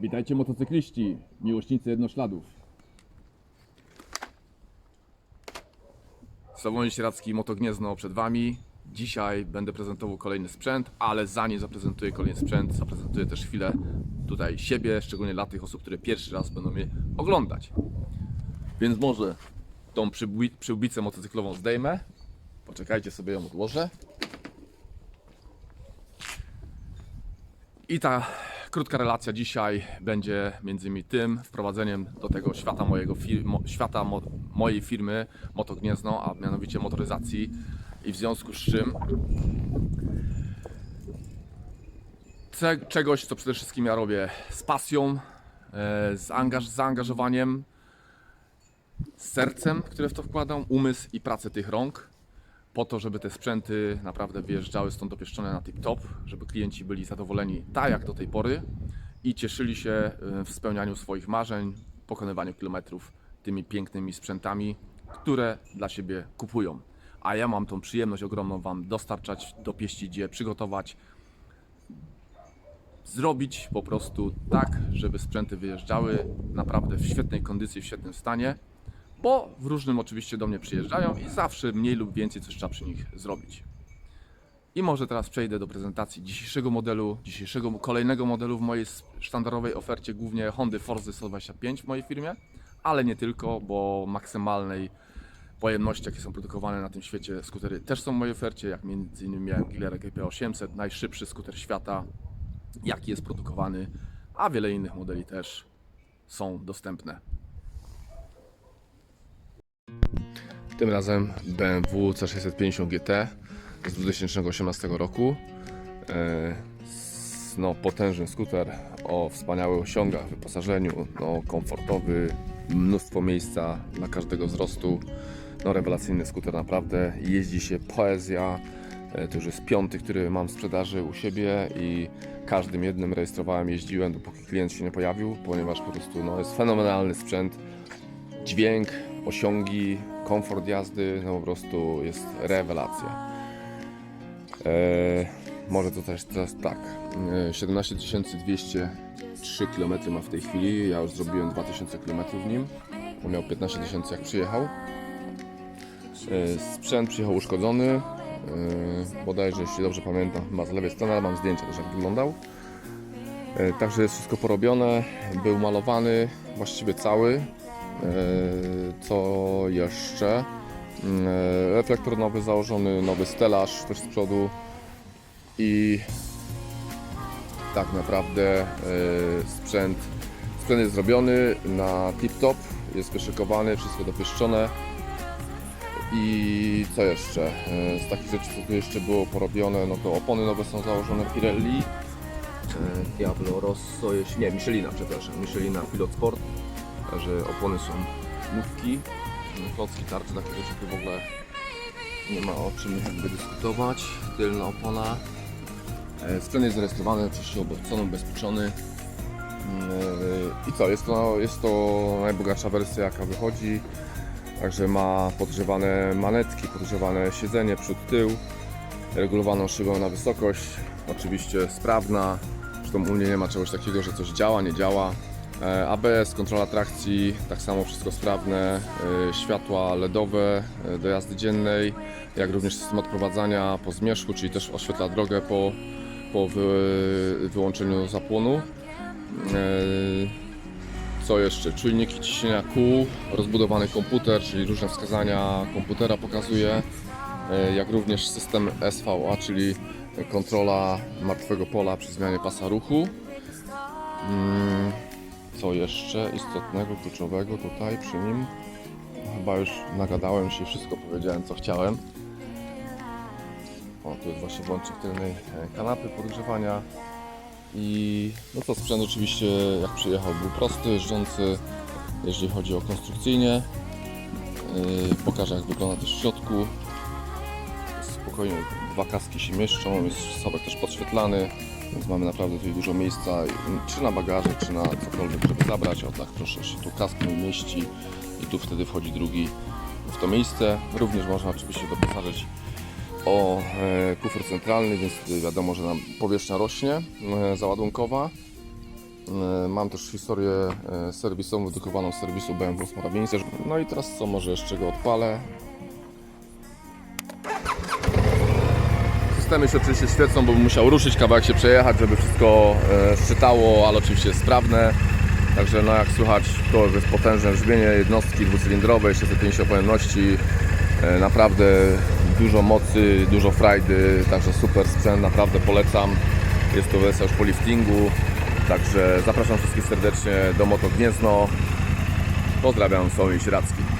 Witajcie motocykliści, miłośnicy jednośladów. Sławomir Sieradzki, Motogniezno przed Wami. Dzisiaj będę prezentował kolejny sprzęt, ale zanim zaprezentuję kolejny sprzęt, zaprezentuję też chwilę tutaj siebie, szczególnie dla tych osób, które pierwszy raz będą mnie oglądać. Więc może tą przyłbi- przyłbicę motocyklową zdejmę. Poczekajcie sobie ją odłożę. I ta krótka relacja dzisiaj będzie między innymi tym wprowadzeniem do tego świata mojego fir- mo- świata mo- mojej firmy Moto Gniezno, a mianowicie motoryzacji. I w związku z czym czegoś, co przede wszystkim ja robię z pasją, e, z, angaż- zaangażowaniem, z sercem, które w to wkładam, umysł i pracę tych rąk po to, żeby te sprzęty naprawdę wyjeżdżały stąd dopieszczone na tip-top, żeby klienci byli zadowoleni tak jak do tej pory i cieszyli się y, w spełnianiu swoich marzeń, pokonywaniu kilometrów tymi pięknymi sprzętami, które dla siebie kupują. A ja mam tą przyjemność ogromną Wam dostarczać, dopieścić je, przygotować, zrobić po prostu tak, żeby sprzęty wyjeżdżały naprawdę w świetnej kondycji, w świetnym stanie bo w różnym oczywiście do mnie przyjeżdżają i zawsze mniej lub więcej coś trzeba przy nich zrobić. I może teraz przejdę do prezentacji dzisiejszego modelu, dzisiejszego kolejnego modelu w mojej sztandarowej ofercie, głównie Hondy Forzy 125 w mojej firmie, ale nie tylko, bo maksymalnej pojemności, jakie są produkowane na tym świecie skutery też są w mojej ofercie, jak między innymi miałem Gilera GP800, najszybszy skuter świata, jaki jest produkowany, a wiele innych modeli też są dostępne. Tym razem BMW C650 GT z 2018 roku. E, No, potężny skuter o wspaniałych osiągach, wyposażeniu, no, komfortowy, mnóstwo miejsca dla każdego wzrostu. No, rewelacyjny skuter naprawdę. Jeździ się poezja. E, To już jest piąty, który mam w sprzedaży u siebie i każdym jednym rejestrowałem, jeździłem, dopóki klient się nie pojawił, ponieważ po prostu no, jest fenomenalny sprzęt dźwięk, osiągi, komfort jazdy, no po prostu jest rewelacja. Eee, może to też teraz tak. Eee, 17 203 km ma w tej chwili. Ja już zrobiłem 2000 km w nim. On miał 15 tysięcy jak przyjechał. Eee, sprzęt przyjechał uszkodzony. Eee, bodajże, jeśli dobrze pamiętam, ma z lewej strony, ale mam zdjęcie też jak wyglądał. E, Także jest wszystko porobione, był malowany właściwie cały. E, Co jeszcze? Mm, e, Reflektor nowy założony, nowy stelaż też z przodu i tak naprawdę e, sprzęt, sprzęt jest zrobiony na tip-top, jest wyszykowany, wszystko dopieszczone. I co jeszcze? Z takich rzeczy, co tu jeszcze było porobione, no to opony nowe są założone Pirelli, Diablo Rosso, jeśli nie, Michelina, przepraszam, Michelina Pilot Sport, także opony są nówki, klocki, tarcze, takie rzeczy w ogóle nie ma o czym jakby dyskutować, tylna opona, E, sprzęt jest zarejestrowany, oczywiście obocony, ubezpieczony. E, i co, jest to, jest to najbogatsza wersja jaka wychodzi, także ma podgrzewane manetki, podgrzewane siedzenie, przód, tył, regulowaną szybę na wysokość, oczywiście sprawna, zresztą u mnie nie ma czegoś takiego, że coś działa, nie działa. E, ABS, kontrola trakcji, tak samo wszystko sprawne, e, światła LEDowe e, do jazdy dziennej, jak również system odprowadzania po zmierzchu, czyli też oświetla drogę po, po wy, wyłączeniu zapłonu. Co jeszcze? Czujniki ciśnienia kół, rozbudowany komputer, czyli różne wskazania komputera pokazuje, jak również system SVA, czyli kontrola martwego pola przy zmianie pasa ruchu. Co jeszcze istotnego, kluczowego tutaj przy nim? Chyba już nagadałem się i wszystko powiedziałem, co chciałem. O, tu jest właśnie włącznik tylnej e, kanapy podgrzewania. I no to sprzęt oczywiście jak przyjechał był prosty, jeżdżący, jeżeli chodzi o konstrukcyjnie. Yy, pokażę jak wygląda też w środku. Spokojnie dwa kaski się mieszczą, jest sobek też podświetlany, więc mamy naprawdę tutaj dużo miejsca, czy na bagaże, czy na cokolwiek, żeby zabrać. O tak proszę, się tu kask mi mieści i tu wtedy wchodzi drugi w to miejsce. Również można oczywiście doposażyć o e, kufer centralny, więc wiadomo, że nam powierzchnia rośnie e, załadunkowa. E, Mam też historię serwisową, dedykowaną serwisu BMW w. No i teraz co, może jeszcze go odpalę. Systemy się oczywiście świecą, bo musiał ruszyć, kawałek się przejechać, żeby wszystko e, szczytało, ale oczywiście jest sprawne. Także no jak słychać, to jest potężne brzmienie jednostki dwucylindrowej, 650 pojemności. E, Naprawdę dużo mocy, dużo frajdy, także super sprzęt, naprawdę polecam. Jest to wersja już po liftingu, także zapraszam wszystkich serdecznie do Moto Gniezno. Pozdrawiam, Słowik Radzki.